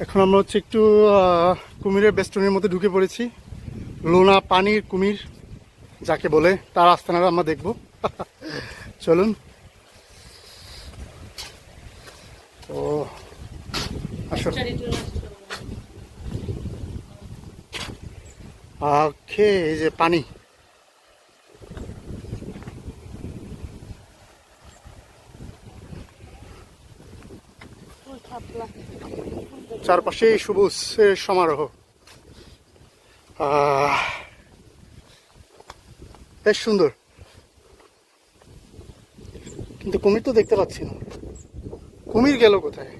এখন আমরা হচ্ছে একটু কুমিরের বেষ্টনের মধ্যে ঢুকে পড়েছি। লোনা পানির কুমির, যাকে বলে তার আস্তানাটা আমরা দেখব। চলুন। ও, আসো। ওকে এই যে পানি। চারপাশে সবুজ সমারোহ। বেশ সুন্দর। কিন্তু কুমির তো দেখতে পাচ্ছি না। কুমির গেল কোথায়?